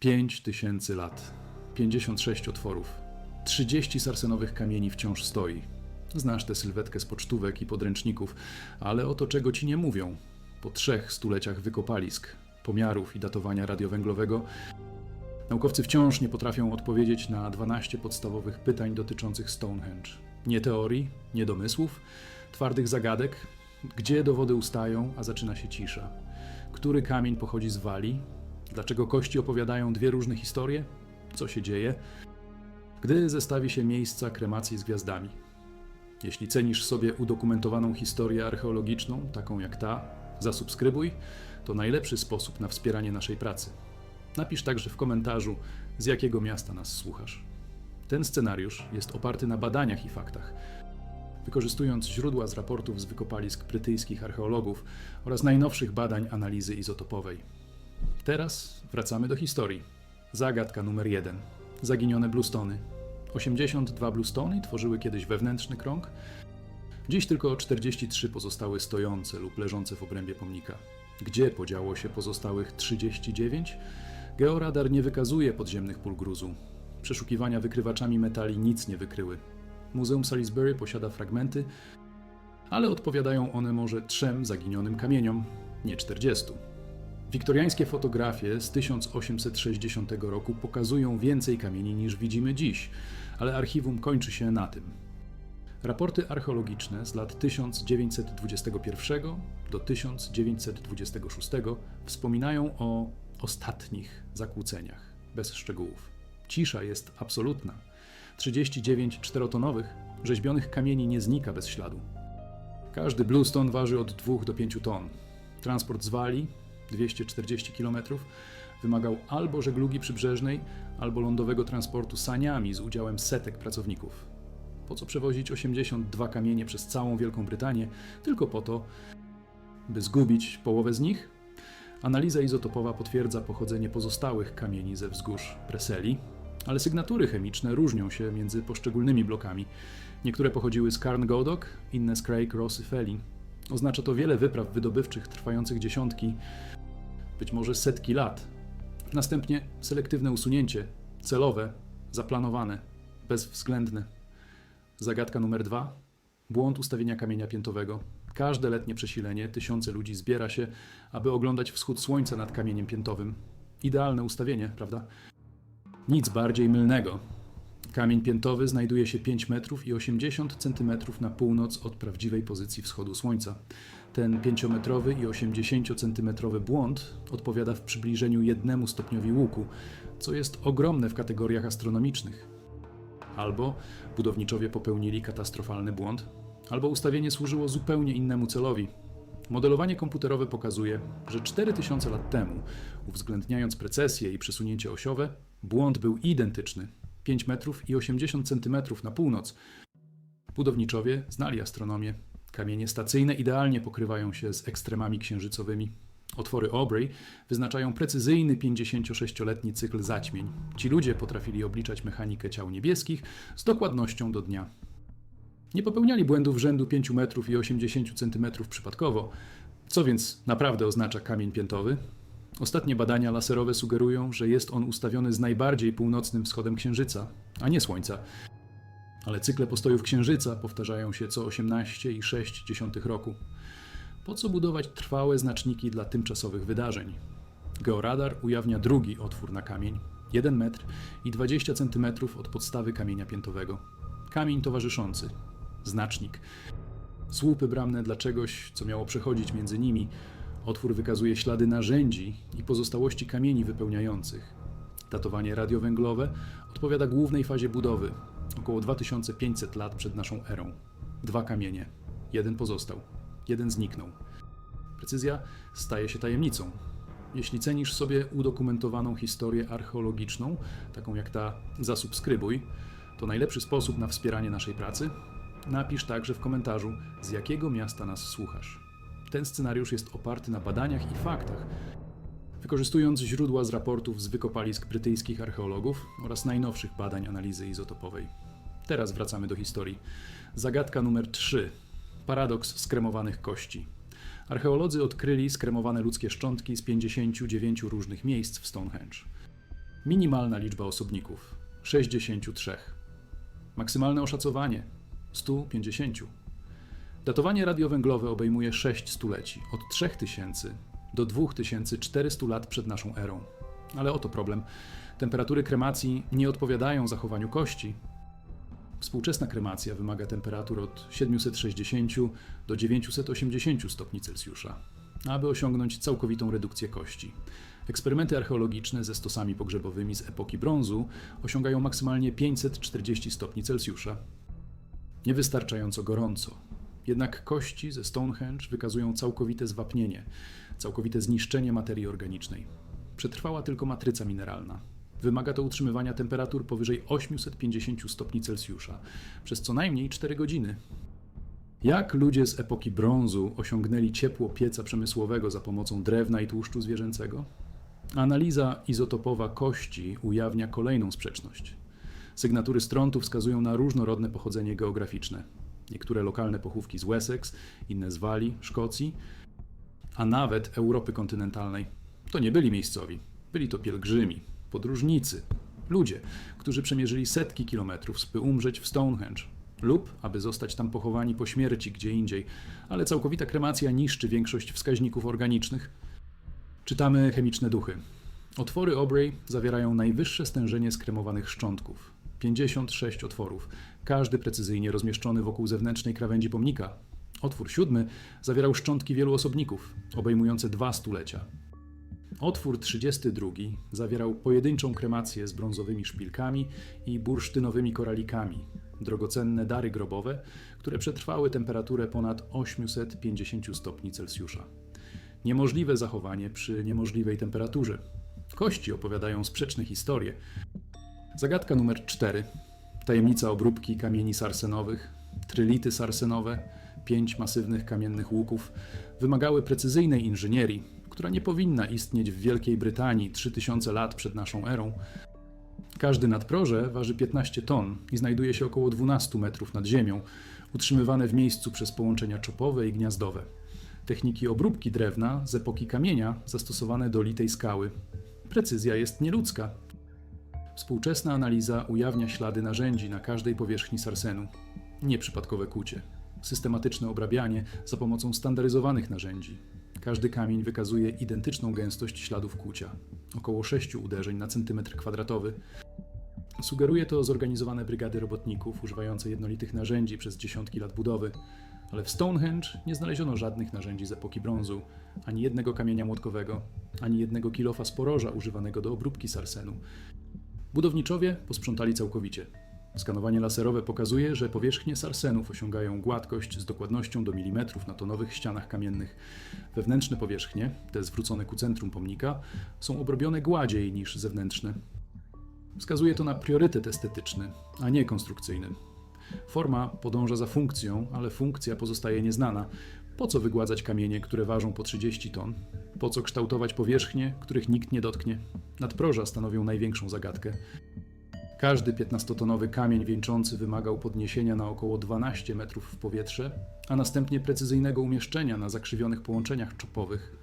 5 tysięcy lat, 56 otworów, 30 sarsenowych kamieni wciąż stoi. Znasz tę sylwetkę z pocztówek i podręczników, ale o to czego ci nie mówią. Po trzech stuleciach wykopalisk, pomiarów i datowania radiowęglowego, naukowcy wciąż nie potrafią odpowiedzieć na 12 podstawowych pytań dotyczących Stonehenge. Nie teorii, nie domysłów, twardych zagadek, gdzie dowody ustają, a zaczyna się cisza. Który kamień pochodzi z Walii? Dlaczego kości opowiadają dwie różne historie? Co się dzieje? Gdy zestawi się miejsca kremacji z gwiazdami. Jeśli cenisz sobie udokumentowaną historię archeologiczną, taką jak ta, zasubskrybuj. To najlepszy sposób na wspieranie naszej pracy. Napisz także w komentarzu, z jakiego miasta nas słuchasz. Ten scenariusz jest oparty na badaniach i faktach. Wykorzystując źródła z raportów z wykopalisk brytyjskich archeologów oraz najnowszych badań analizy izotopowej. Teraz wracamy do historii. Zagadka numer jeden. Zaginione blustony. 82 blustony tworzyły kiedyś wewnętrzny krąg. Dziś tylko 43 pozostały stojące lub leżące w obrębie pomnika. Gdzie podziało się pozostałych 39? Georadar nie wykazuje podziemnych pól gruzu. Przeszukiwania wykrywaczami metali nic nie wykryły. Muzeum Salisbury posiada fragmenty, ale odpowiadają one może trzem zaginionym kamieniom, nie 40. Wiktoriańskie fotografie z 1860 roku pokazują więcej kamieni niż widzimy dziś, ale archiwum kończy się na tym. Raporty archeologiczne z lat 1921 do 1926 wspominają o ostatnich zakłóceniach, bez szczegółów. Cisza jest absolutna. 39 czterotonowych, rzeźbionych kamieni nie znika bez śladu. Każdy bluestone waży od 2 do 5 ton. Transport z Walii, 240 km, wymagał albo żeglugi przybrzeżnej, albo lądowego transportu saniami z udziałem setek pracowników. Po co przewozić 82 kamienie przez całą Wielką Brytanię, tylko po to, by zgubić połowę z nich? Analiza izotopowa potwierdza pochodzenie pozostałych kamieni ze wzgórz Preseli, ale sygnatury chemiczne różnią się między poszczególnymi blokami. Niektóre pochodziły z Carn-Godok, inne z Craig, Ross i. Oznacza to wiele wypraw wydobywczych trwających dziesiątki, być może setki lat. Następnie selektywne usunięcie, celowe, zaplanowane, bezwzględne. Zagadka numer dwa. Błąd ustawienia kamienia piętowego. Każde letnie przesilenie tysiące ludzi zbiera się, aby oglądać wschód słońca nad kamieniem piętowym. Idealne ustawienie, prawda? Nic bardziej mylnego. Kamień piętowy znajduje się 5 metrów i 80 centymetrów na północ od prawdziwej pozycji wschodu słońca. Ten 5-metrowy i 80-centymetrowy błąd odpowiada w przybliżeniu jednemu stopniowi łuku, co jest ogromne w kategoriach astronomicznych. Albo budowniczowie popełnili katastrofalny błąd, albo ustawienie służyło zupełnie innemu celowi. Modelowanie komputerowe pokazuje, że 4000 lat temu, uwzględniając precesję i przesunięcie osiowe, błąd był identyczny 5 metrów i 80 centymetrów na północ. Budowniczowie znali astronomię. Kamienie stacyjne idealnie pokrywają się z ekstremami księżycowymi. Otwory Aubrey wyznaczają precyzyjny 56-letni cykl zaćmień. Ci ludzie potrafili obliczać mechanikę ciał niebieskich z dokładnością do dnia. Nie popełniali błędów rzędu 5 metrów i 80 centymetrów przypadkowo. Co więc naprawdę oznacza kamień piętowy? Ostatnie badania laserowe sugerują, że jest on ustawiony z najbardziej północnym wschodem Księżyca, a nie Słońca. Ale cykle postojów Księżyca powtarzają się co 18,6 roku. Po co budować trwałe znaczniki dla tymczasowych wydarzeń? Georadar ujawnia drugi otwór na kamień, 1 metr i 20 cm od podstawy kamienia piętowego. Kamień towarzyszący, znacznik. Słupy bramne dla czegoś, co miało przechodzić między nimi. Otwór wykazuje ślady narzędzi i pozostałości kamieni wypełniających. Datowanie radiowęglowe odpowiada głównej fazie budowy, około 2500 lat przed naszą erą. Dwa kamienie. Jeden pozostał, jeden zniknął. Precyzja staje się tajemnicą. Jeśli cenisz sobie udokumentowaną historię archeologiczną, taką jak ta, zasubskrybuj. To najlepszy sposób na wspieranie naszej pracy. Napisz także w komentarzu, z jakiego miasta nas słuchasz. Ten scenariusz jest oparty na badaniach i faktach, wykorzystując źródła z raportów z wykopalisk brytyjskich archeologów oraz najnowszych badań analizy izotopowej. Teraz wracamy do historii. Zagadka numer 3. Paradoks skremowanych kości. Archeolodzy odkryli skremowane ludzkie szczątki z 59 różnych miejsc w Stonehenge. Minimalna liczba osobników 63. Maksymalne oszacowanie 150. Datowanie radiowęglowe obejmuje 6 stuleci, od 3000 do 2400 lat przed naszą erą. Ale oto problem. Temperatury kremacji nie odpowiadają zachowaniu kości. Współczesna kremacja wymaga temperatur od 760 do 980 stopni Celsjusza, aby osiągnąć całkowitą redukcję kości. Eksperymenty archeologiczne ze stosami pogrzebowymi z epoki brązu osiągają maksymalnie 540 stopni Celsjusza. Niewystarczająco gorąco. Jednak kości ze Stonehenge wykazują całkowite zwapnienie, całkowite zniszczenie materii organicznej. Przetrwała tylko matryca mineralna. Wymaga to utrzymywania temperatur powyżej 850 stopni Celsjusza przez co najmniej 4 godziny. Jak ludzie z epoki brązu osiągnęli ciepło pieca przemysłowego za pomocą drewna i tłuszczu zwierzęcego? Analiza izotopowa kości ujawnia kolejną sprzeczność. Sygnatury strontu wskazują na różnorodne pochodzenie geograficzne. Niektóre lokalne pochówki z Wessex, inne z Walii, Szkocji, a nawet Europy kontynentalnej. To nie byli miejscowi, byli to pielgrzymi, podróżnicy, ludzie, którzy przemierzyli setki kilometrów, by umrzeć w Stonehenge lub aby zostać tam pochowani po śmierci gdzie indziej, ale całkowita kremacja niszczy większość wskaźników organicznych. Czytamy chemiczne duchy. Otwory Aubrey zawierają najwyższe stężenie skremowanych szczątków 56 otworów, każdy precyzyjnie rozmieszczony wokół zewnętrznej krawędzi pomnika. Otwór siódmy zawierał szczątki wielu osobników, obejmujące dwa stulecia. Otwór 32 zawierał pojedynczą kremację z brązowymi szpilkami i bursztynowymi koralikami, drogocenne dary grobowe, które przetrwały temperaturę ponad 850 stopni Celsjusza. Niemożliwe zachowanie przy niemożliwej temperaturze. Kości opowiadają sprzeczne historie. Zagadka numer 4. Tajemnica obróbki kamieni sarsenowych, trylity sarsenowe, pięć masywnych kamiennych łuków wymagały precyzyjnej inżynierii, która nie powinna istnieć w Wielkiej Brytanii 3000 lat przed naszą erą. Każdy nadproże waży 15 ton i znajduje się około 12 metrów nad ziemią, utrzymywane w miejscu przez połączenia czopowe i gniazdowe. Techniki obróbki drewna z epoki kamienia zastosowane do litej skały. Precyzja jest nieludzka. Współczesna analiza ujawnia ślady narzędzi na każdej powierzchni sarsenu. Nieprzypadkowe kucie. Systematyczne obrabianie za pomocą standaryzowanych narzędzi. Każdy kamień wykazuje identyczną gęstość śladów kucia około 6 uderzeń na centymetr kwadratowy. Sugeruje to zorganizowane brygady robotników używające jednolitych narzędzi przez dziesiątki lat budowy, ale w Stonehenge nie znaleziono żadnych narzędzi z epoki brązu, ani jednego kamienia młotkowego, ani jednego kilofa sporoża używanego do obróbki sarsenu. Budowniczowie posprzątali całkowicie. Skanowanie laserowe pokazuje, że powierzchnie sarsenów osiągają gładkość z dokładnością do milimetrów na tonowych ścianach kamiennych. Wewnętrzne powierzchnie, te zwrócone ku centrum pomnika, są obrobione gładziej niż zewnętrzne. Wskazuje to na priorytet estetyczny, a nie konstrukcyjny. Forma podąża za funkcją, ale funkcja pozostaje nieznana. Po co wygładzać kamienie, które ważą po 30 ton? Po co kształtować powierzchnie, których nikt nie dotknie? Nadproża stanowią największą zagadkę. Każdy 15-tonowy kamień wieńczący wymagał podniesienia na około 12 metrów w powietrze, a następnie precyzyjnego umieszczenia na zakrzywionych połączeniach czopowych.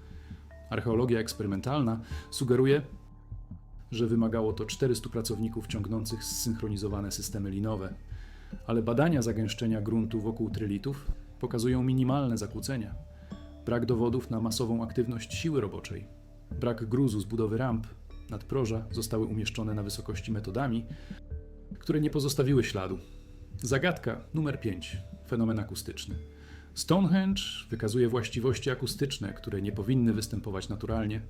Archeologia eksperymentalna sugeruje, że wymagało to 400 pracowników ciągnących zsynchronizowane systemy linowe, ale badania zagęszczenia gruntu wokół trylitów pokazują minimalne zakłócenia. Brak dowodów na masową aktywność siły roboczej, brak gruzu z budowy ramp, nadproża zostały umieszczone na wysokości metodami, które nie pozostawiły śladu. Zagadka numer 5. Fenomen akustyczny. Stonehenge wykazuje właściwości akustyczne, które nie powinny występować naturalnie.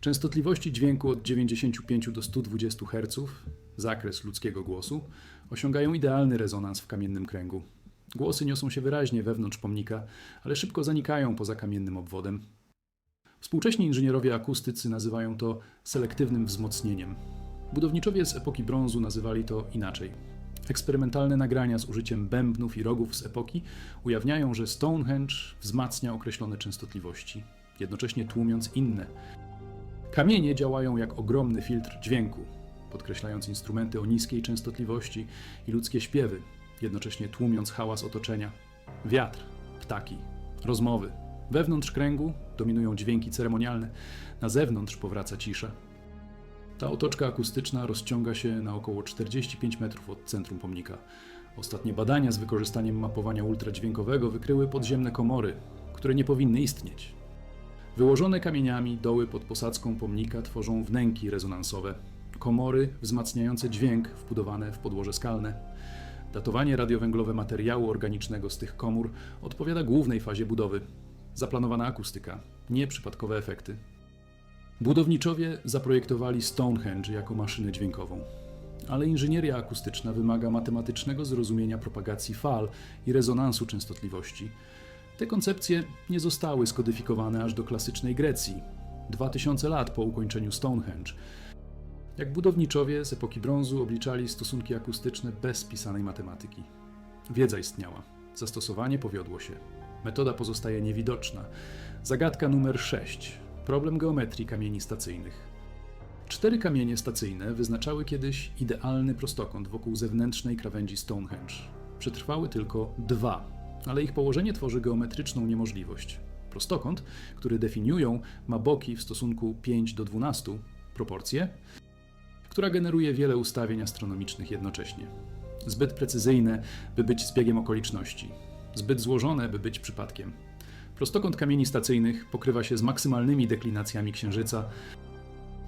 Częstotliwości dźwięku od 95 do 120 Hz, zakres ludzkiego głosu, osiągają idealny rezonans w kamiennym kręgu. Głosy niosą się wyraźnie wewnątrz pomnika, ale szybko zanikają poza kamiennym obwodem. Współcześni inżynierowie akustycy nazywają to selektywnym wzmocnieniem. Budowniczowie z epoki brązu nazywali to inaczej. Eksperymentalne nagrania z użyciem bębnów i rogów z epoki ujawniają, że Stonehenge wzmacnia określone częstotliwości, jednocześnie tłumiąc inne. Kamienie działają jak ogromny filtr dźwięku, podkreślając instrumenty o niskiej częstotliwości i ludzkie śpiewy, jednocześnie tłumiąc hałas otoczenia. Wiatr, ptaki, rozmowy. Wewnątrz kręgu dominują dźwięki ceremonialne, na zewnątrz powraca cisza. Ta otoczka akustyczna rozciąga się na około 45 metrów od centrum pomnika. Ostatnie badania z wykorzystaniem mapowania ultradźwiękowego wykryły podziemne komory, które nie powinny istnieć. Wyłożone kamieniami doły pod posadzką pomnika tworzą wnęki rezonansowe, komory wzmacniające dźwięk wbudowane w podłoże skalne. Datowanie radiowęglowe materiału organicznego z tych komór odpowiada głównej fazie budowy. Zaplanowana akustyka, nie przypadkowe efekty. Budowniczowie zaprojektowali Stonehenge jako maszynę dźwiękową, ale inżynieria akustyczna wymaga matematycznego zrozumienia propagacji fal i rezonansu częstotliwości. Te koncepcje nie zostały skodyfikowane aż do klasycznej Grecji, 2000 lat po ukończeniu Stonehenge. Jak budowniczowie z epoki brązu obliczali stosunki akustyczne bez pisanej matematyki. Wiedza istniała, zastosowanie powiodło się. Metoda pozostaje niewidoczna. Zagadka numer 6. Problem geometrii kamieni stacyjnych. Cztery kamienie stacyjne wyznaczały kiedyś idealny prostokąt wokół zewnętrznej krawędzi Stonehenge. Przetrwały tylko dwa, ale ich położenie tworzy geometryczną niemożliwość. Prostokąt, który definiują, ma boki w stosunku 5 do 12, proporcję, która generuje wiele ustawień astronomicznych jednocześnie. Zbyt precyzyjne, by być zbiegiem okoliczności, zbyt złożone, by być przypadkiem. Prostokąt kamieni stacyjnych pokrywa się z maksymalnymi deklinacjami Księżyca,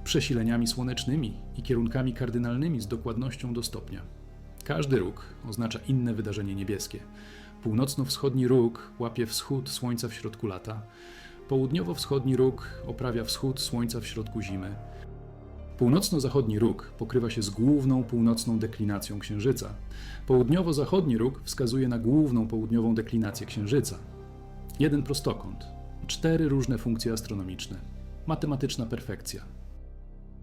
przesileniami słonecznymi i kierunkami kardynalnymi z dokładnością do stopnia. Każdy róg oznacza inne wydarzenie niebieskie. Północno-wschodni róg łapie wschód słońca w środku lata, południowo-wschodni róg oprawia wschód słońca w środku zimy. Północno-zachodni róg pokrywa się z główną północną deklinacją Księżyca. Południowo-zachodni róg wskazuje na główną południową deklinację Księżyca. Jeden prostokąt, cztery różne funkcje astronomiczne. Matematyczna perfekcja.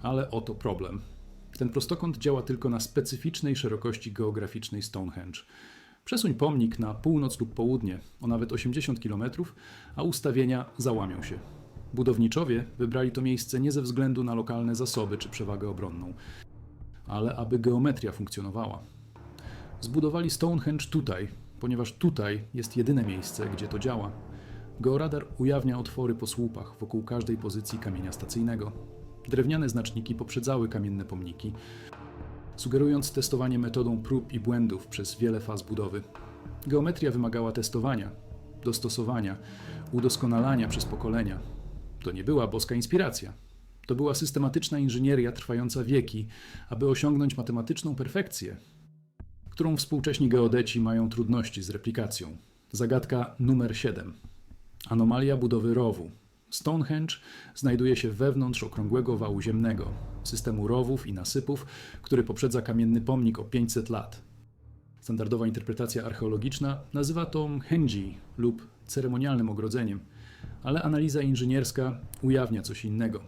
Ale oto problem. Ten prostokąt działa tylko na specyficznej szerokości geograficznej Stonehenge. Przesuń pomnik na północ lub południe o nawet 80 km, a ustawienia załamią się. Budowniczowie wybrali to miejsce nie ze względu na lokalne zasoby czy przewagę obronną, ale aby geometria funkcjonowała. Zbudowali Stonehenge tutaj, ponieważ tutaj jest jedyne miejsce, gdzie to działa. Georadar ujawnia otwory po słupach wokół każdej pozycji kamienia stacyjnego. Drewniane znaczniki poprzedzały kamienne pomniki, sugerując testowanie metodą prób i błędów przez wiele faz budowy. Geometria wymagała testowania, dostosowania, udoskonalania przez pokolenia. To nie była boska inspiracja. To była systematyczna inżynieria trwająca wieki, aby osiągnąć matematyczną perfekcję, którą współcześni geodeci mają trudności z replikacją. Zagadka numer 7. Anomalia budowy rowu. Stonehenge znajduje się wewnątrz okrągłego wału ziemnego, systemu rowów i nasypów, który poprzedza kamienny pomnik o 500 lat. Standardowa interpretacja archeologiczna nazywa to henji lub ceremonialnym ogrodzeniem, ale analiza inżynierska ujawnia coś innego.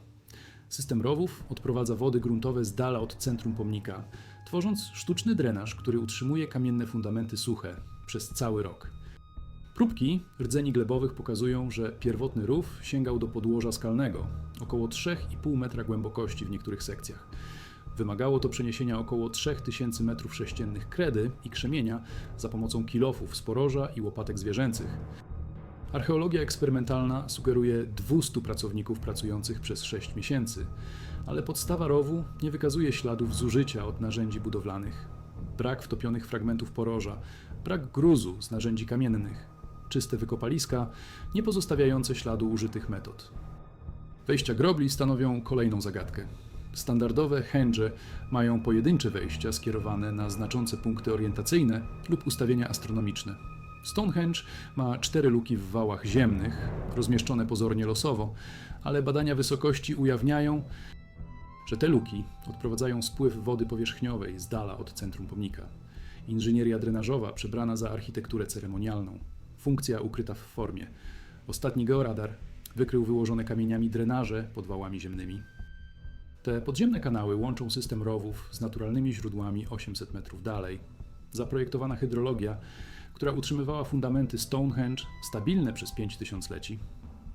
System rowów odprowadza wody gruntowe z dala od centrum pomnika, tworząc sztuczny drenaż, który utrzymuje kamienne fundamenty suche przez cały rok. Próbki rdzeni glebowych pokazują, że pierwotny rów sięgał do podłoża skalnego, około 3,5 metra głębokości w niektórych sekcjach. Wymagało to przeniesienia około 3000 m3 kredy i krzemienia za pomocą kilofów z poroża i łopatek zwierzęcych. Archeologia eksperymentalna sugeruje 200 pracowników pracujących przez 6 miesięcy, ale podstawa rowu nie wykazuje śladów zużycia od narzędzi budowlanych. Brak wtopionych fragmentów poroża, brak gruzu z narzędzi kamiennych, czyste wykopaliska, nie pozostawiające śladu użytych metod. Wejścia grobli stanowią kolejną zagadkę. Standardowe henge mają pojedyncze wejścia skierowane na znaczące punkty orientacyjne lub ustawienia astronomiczne. Stonehenge ma cztery luki w wałach ziemnych, rozmieszczone pozornie losowo, ale badania wysokości ujawniają, że te luki odprowadzają spływ wody powierzchniowej z dala od centrum pomnika. Inżynieria drenażowa przebrana za architekturę ceremonialną. Funkcja ukryta w formie. Ostatni georadar wykrył wyłożone kamieniami drenaże pod wałami ziemnymi. Te podziemne kanały łączą system rowów z naturalnymi źródłami 800 metrów dalej. Zaprojektowana hydrologia, która utrzymywała fundamenty Stonehenge stabilne przez pięć tysiącleci.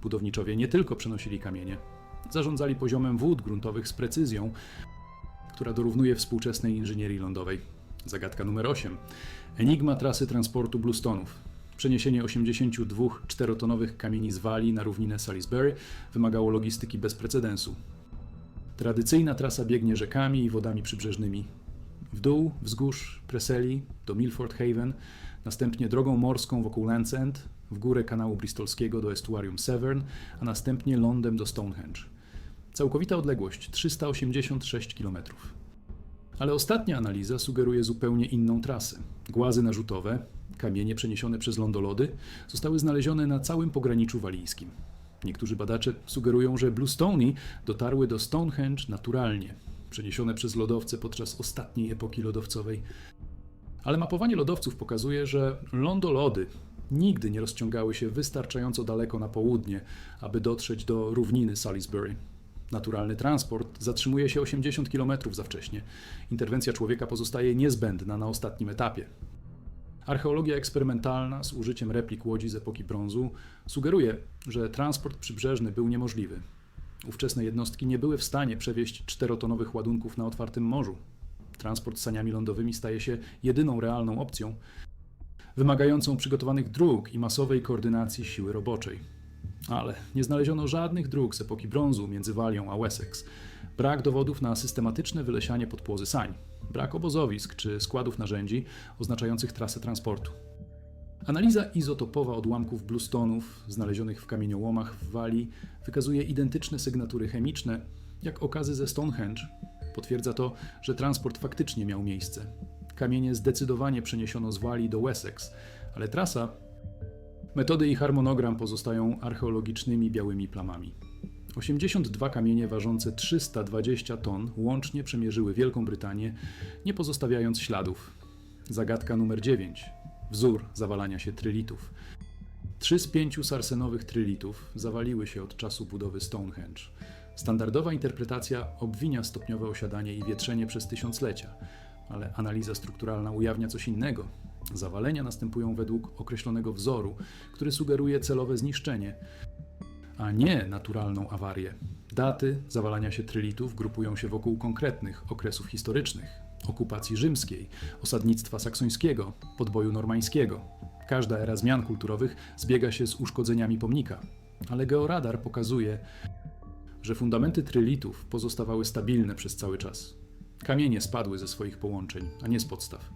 Budowniczowie nie tylko przenosili kamienie, zarządzali poziomem wód gruntowych z precyzją, która dorównuje współczesnej inżynierii lądowej. Zagadka numer 8. Enigma trasy transportu bluestonów. Przeniesienie 82 czterotonowych kamieni z Walii na równinę Salisbury wymagało logistyki bez precedensu. Tradycyjna trasa biegnie rzekami i wodami przybrzeżnymi. W dół wzgórz Preseli do Milford Haven, następnie drogą morską wokół Land's End, w górę kanału bristolskiego do estuarium Severn, a następnie lądem do Stonehenge. Całkowita odległość 386 km. Ale ostatnia analiza sugeruje zupełnie inną trasę. Głazy narzutowe, kamienie przeniesione przez lądolody, zostały znalezione na całym pograniczu walijskim. Niektórzy badacze sugerują, że Bluestony dotarły do Stonehenge naturalnie, przeniesione przez lodowce podczas ostatniej epoki lodowcowej. Ale mapowanie lodowców pokazuje, że lądolody nigdy nie rozciągały się wystarczająco daleko na południe, aby dotrzeć do równiny Salisbury. Naturalny transport zatrzymuje się 80 km za wcześnie. Interwencja człowieka pozostaje niezbędna na ostatnim etapie. Archeologia eksperymentalna z użyciem replik łodzi z epoki brązu sugeruje, że transport przybrzeżny był niemożliwy. Ówczesne jednostki nie były w stanie przewieźć czterotonowych ładunków na otwartym morzu. Transport saniami lądowymi staje się jedyną realną opcją, wymagającą przygotowanych dróg i masowej koordynacji siły roboczej. Ale nie znaleziono żadnych dróg z epoki brązu między Walią a Wessex. Brak dowodów na systematyczne wylesianie podpłozy sań. Brak obozowisk czy składów narzędzi oznaczających trasę transportu. Analiza izotopowa odłamków bluestonów znalezionych w kamieniołomach w Walii wykazuje identyczne sygnatury chemiczne jak okazy ze Stonehenge. Potwierdza to, że transport faktycznie miał miejsce. Kamienie zdecydowanie przeniesiono z Walii do Wessex, ale trasa Metody i harmonogram pozostają archeologicznymi białymi plamami. 82 kamienie ważące 320 ton łącznie przemierzyły Wielką Brytanię, nie pozostawiając śladów. Zagadka numer 9. Wzór zawalania się trylitów. Trzy z pięciu sarsenowych trylitów zawaliły się od czasu budowy Stonehenge. Standardowa interpretacja obwinia stopniowe osiadanie i wietrzenie przez tysiąclecia, ale analiza strukturalna ujawnia coś innego. Zawalenia następują według określonego wzoru, który sugeruje celowe zniszczenie, a nie naturalną awarię. Daty zawalania się trylitów grupują się wokół konkretnych okresów historycznych okupacji rzymskiej, osadnictwa saksońskiego, podboju normańskiego. Każda era zmian kulturowych zbiega się z uszkodzeniami pomnika, ale georadar pokazuje, że fundamenty trylitów pozostawały stabilne przez cały czas. Kamienie spadły ze swoich połączeń, a nie z podstaw.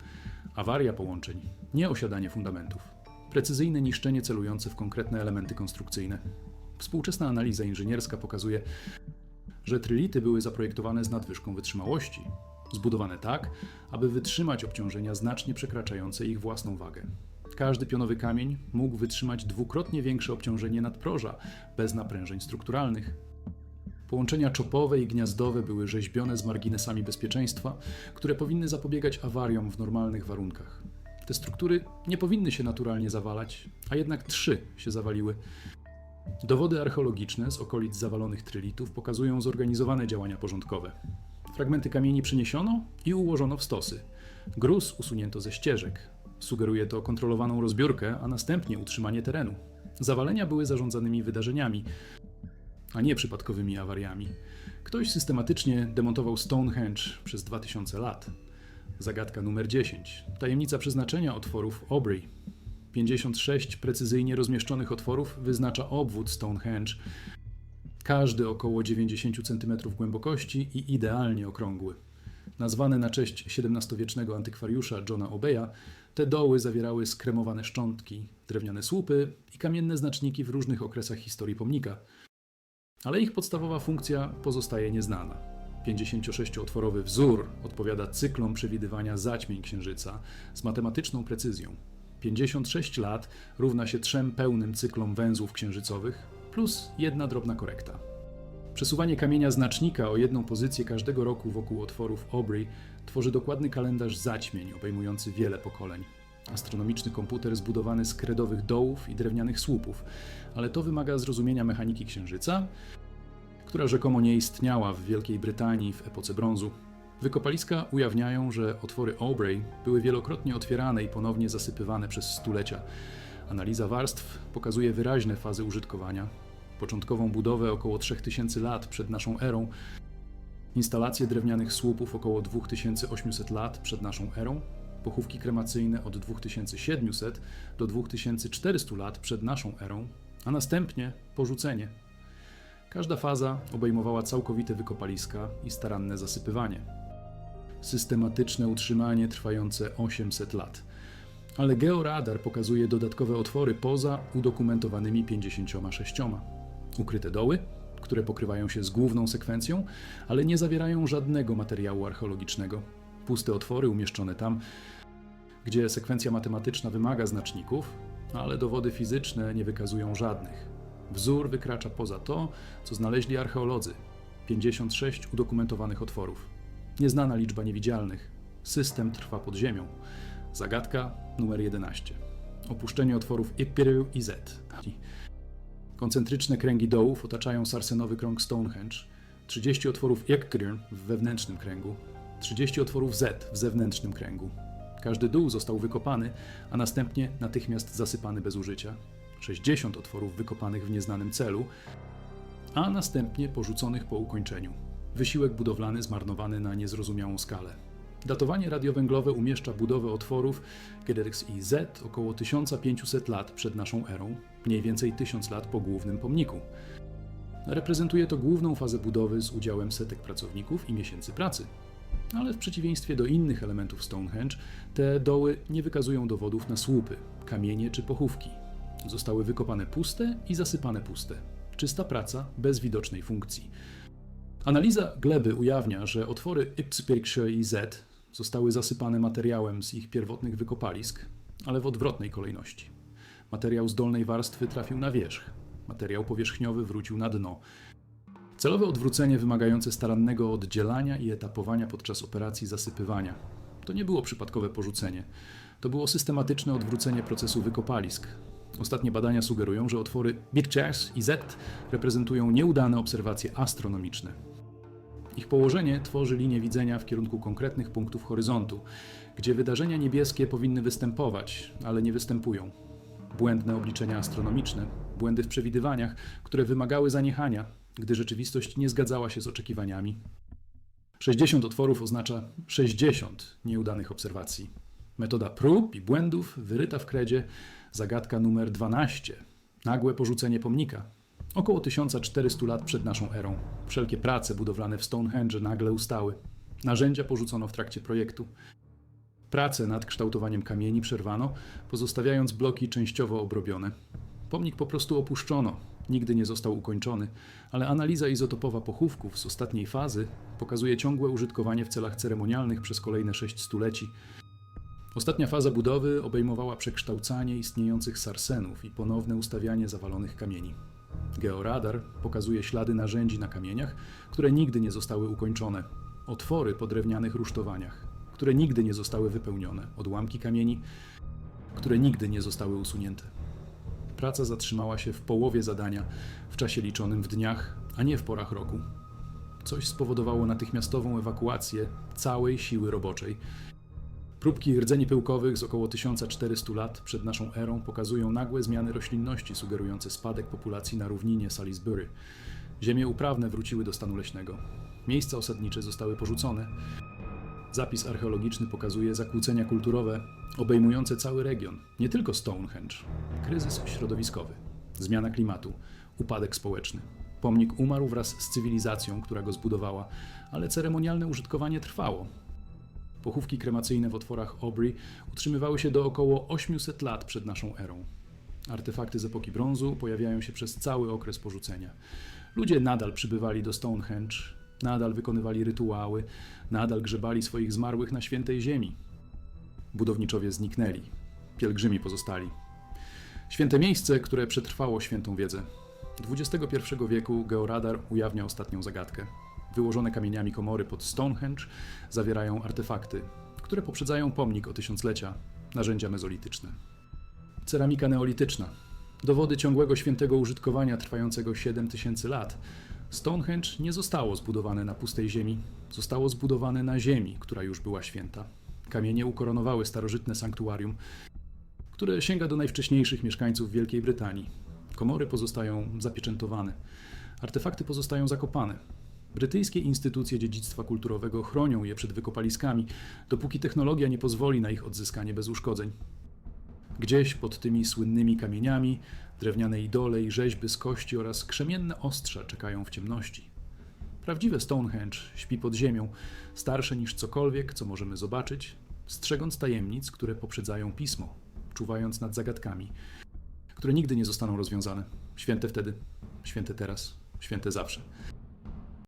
Awaria połączeń, nie osiadanie fundamentów. Precyzyjne niszczenie celujące w konkretne elementy konstrukcyjne. Współczesna analiza inżynierska pokazuje, że trylity były zaprojektowane z nadwyżką wytrzymałości, zbudowane tak, aby wytrzymać obciążenia znacznie przekraczające ich własną wagę. Każdy pionowy kamień mógł wytrzymać dwukrotnie większe obciążenie nadproża bez naprężeń strukturalnych. Połączenia czopowe i gniazdowe były rzeźbione z marginesami bezpieczeństwa, które powinny zapobiegać awariom w normalnych warunkach. Te struktury nie powinny się naturalnie zawalać, a jednak trzy się zawaliły. Dowody archeologiczne z okolic zawalonych trylitów pokazują zorganizowane działania porządkowe. Fragmenty kamieni przeniesiono i ułożono w stosy. Gruz usunięto ze ścieżek. Sugeruje to kontrolowaną rozbiórkę, a następnie utrzymanie terenu. Zawalenia były zarządzanymi wydarzeniami, a nie przypadkowymi awariami. Ktoś systematycznie demontował Stonehenge przez 2000 lat. Zagadka numer 10. Tajemnica przeznaczenia otworów Aubrey. 56 precyzyjnie rozmieszczonych otworów wyznacza obwód Stonehenge, każdy około 90 cm głębokości i idealnie okrągły. Nazwane na cześć XVII-wiecznego antykwariusza Johna Obeya, te doły zawierały skremowane szczątki, drewniane słupy i kamienne znaczniki w różnych okresach historii pomnika. Ale ich podstawowa funkcja pozostaje nieznana. 56-otworowy wzór odpowiada cyklom przewidywania zaćmień Księżyca z matematyczną precyzją. 56 lat równa się trzem pełnym cyklom węzłów księżycowych plus jedna drobna korekta. Przesuwanie kamienia znacznika o jedną pozycję każdego roku wokół otworów Aubrey tworzy dokładny kalendarz zaćmień obejmujący wiele pokoleń. Astronomiczny komputer zbudowany z kredowych dołów i drewnianych słupów, ale to wymaga zrozumienia mechaniki Księżyca, która rzekomo nie istniała w Wielkiej Brytanii w epoce brązu. Wykopaliska ujawniają, że otwory Aubrey były wielokrotnie otwierane i ponownie zasypywane przez stulecia. Analiza warstw pokazuje wyraźne fazy użytkowania. Początkową budowę około 3000 lat przed naszą erą, instalacje drewnianych słupów około 2800 lat przed naszą erą, pochówki kremacyjne od 2700 do 2400 lat przed naszą erą, a następnie porzucenie. Każda faza obejmowała całkowite wykopaliska i staranne zasypywanie. Systematyczne utrzymanie trwające 800 lat. Ale georadar pokazuje dodatkowe otwory poza udokumentowanymi 56. Ukryte doły, które pokrywają się z główną sekwencją, ale nie zawierają żadnego materiału archeologicznego. Puste otwory umieszczone tam, gdzie sekwencja matematyczna wymaga znaczników, ale dowody fizyczne nie wykazują żadnych. Wzór wykracza poza to, co znaleźli archeolodzy. 56 udokumentowanych otworów. Nieznana liczba niewidzialnych. System trwa pod ziemią. Zagadka numer 11. Opuszczenie otworów Ypireu i Z. Koncentryczne kręgi dołów otaczają sarsenowy krąg Stonehenge. 30 otworów Ekgrim w wewnętrznym kręgu. 30 otworów Z w zewnętrznym kręgu. Każdy dół został wykopany, a następnie natychmiast zasypany bez użycia. 60 otworów wykopanych w nieznanym celu, a następnie porzuconych po ukończeniu. Wysiłek budowlany zmarnowany na niezrozumiałą skalę. Datowanie radiowęglowe umieszcza budowę otworów Gedex i Z około 1500 lat przed naszą erą, mniej więcej 1000 lat po głównym pomniku. Reprezentuje to główną fazę budowy z udziałem setek pracowników i miesięcy pracy. Ale w przeciwieństwie do innych elementów Stonehenge, te doły nie wykazują dowodów na słupy, kamienie czy pochówki. Zostały wykopane puste i zasypane puste. Czysta praca bez widocznej funkcji. Analiza gleby ujawnia, że otwory Ypsipirkshire i Z zostały zasypane materiałem z ich pierwotnych wykopalisk, ale w odwrotnej kolejności. Materiał z dolnej warstwy trafił na wierzch, materiał powierzchniowy wrócił na dno. Celowe odwrócenie wymagające starannego oddzielania i etapowania podczas operacji zasypywania. To nie było przypadkowe porzucenie. To było systematyczne odwrócenie procesu wykopalisk. Ostatnie badania sugerują, że otwory Birchers i Z reprezentują nieudane obserwacje astronomiczne. Ich położenie tworzy linię widzenia w kierunku konkretnych punktów horyzontu, gdzie wydarzenia niebieskie powinny występować, ale nie występują. Błędne obliczenia astronomiczne, błędy w przewidywaniach, które wymagały zaniechania, gdy rzeczywistość nie zgadzała się z oczekiwaniami. 60 otworów oznacza 60 nieudanych obserwacji. Metoda prób i błędów wyryta w kredzie, zagadka numer 12. Nagłe porzucenie pomnika. Około 1400 lat przed naszą erą. Wszelkie prace budowlane w Stonehenge nagle ustały. Narzędzia porzucono w trakcie projektu. Prace nad kształtowaniem kamieni przerwano, pozostawiając bloki częściowo obrobione. Pomnik po prostu opuszczono, nigdy nie został ukończony, ale analiza izotopowa pochówków z ostatniej fazy pokazuje ciągłe użytkowanie w celach ceremonialnych przez kolejne sześć stuleci. Ostatnia faza budowy obejmowała przekształcanie istniejących sarsenów i ponowne ustawianie zawalonych kamieni. Georadar pokazuje ślady narzędzi na kamieniach, które nigdy nie zostały ukończone, otwory po drewnianych rusztowaniach, które nigdy nie zostały wypełnione, odłamki kamieni, które nigdy nie zostały usunięte. Praca zatrzymała się w połowie zadania, w czasie liczonym w dniach, a nie w porach roku. Coś spowodowało natychmiastową ewakuację całej siły roboczej. Próbki rdzeni pyłkowych z około 1400 lat przed naszą erą pokazują nagłe zmiany roślinności sugerujące spadek populacji na równinie Salisbury. Ziemie uprawne wróciły do stanu leśnego. Miejsca osadnicze zostały porzucone. Zapis archeologiczny pokazuje zakłócenia kulturowe obejmujące cały region, nie tylko Stonehenge. Kryzys środowiskowy, zmiana klimatu, upadek społeczny. Pomnik umarł wraz z cywilizacją, która go zbudowała, ale ceremonialne użytkowanie trwało. Pochówki kremacyjne w otworach Aubrey utrzymywały się do około 800 lat przed naszą erą. Artefakty z epoki brązu pojawiają się przez cały okres porzucenia. Ludzie nadal przybywali do Stonehenge, nadal wykonywali rytuały, nadal grzebali swoich zmarłych na świętej ziemi. Budowniczowie zniknęli, pielgrzymi pozostali. Święte miejsce, które przetrwało świętą wiedzę. XXI wieku georadar ujawnia ostatnią zagadkę. Wyłożone kamieniami komory pod Stonehenge zawierają artefakty, które poprzedzają pomnik o tysiąclecia, narzędzia mezolityczne. Ceramika neolityczna. Dowody ciągłego świętego użytkowania trwającego 7 tysięcy lat. Stonehenge nie zostało zbudowane na pustej ziemi, zostało zbudowane na ziemi, która już była święta. Kamienie ukoronowały starożytne sanktuarium, które sięga do najwcześniejszych mieszkańców Wielkiej Brytanii. Komory pozostają zapieczętowane, artefakty pozostają zakopane. Brytyjskie instytucje dziedzictwa kulturowego chronią je przed wykopaliskami, dopóki technologia nie pozwoli na ich odzyskanie bez uszkodzeń. Gdzieś pod tymi słynnymi kamieniami drewniane idole i rzeźby z kości oraz krzemienne ostrza czekają w ciemności. Prawdziwe Stonehenge śpi pod ziemią, starsze niż cokolwiek, co możemy zobaczyć, strzegąc tajemnic, które poprzedzają pismo, czuwając nad zagadkami, które nigdy nie zostaną rozwiązane. Święte wtedy, święte teraz, święte zawsze.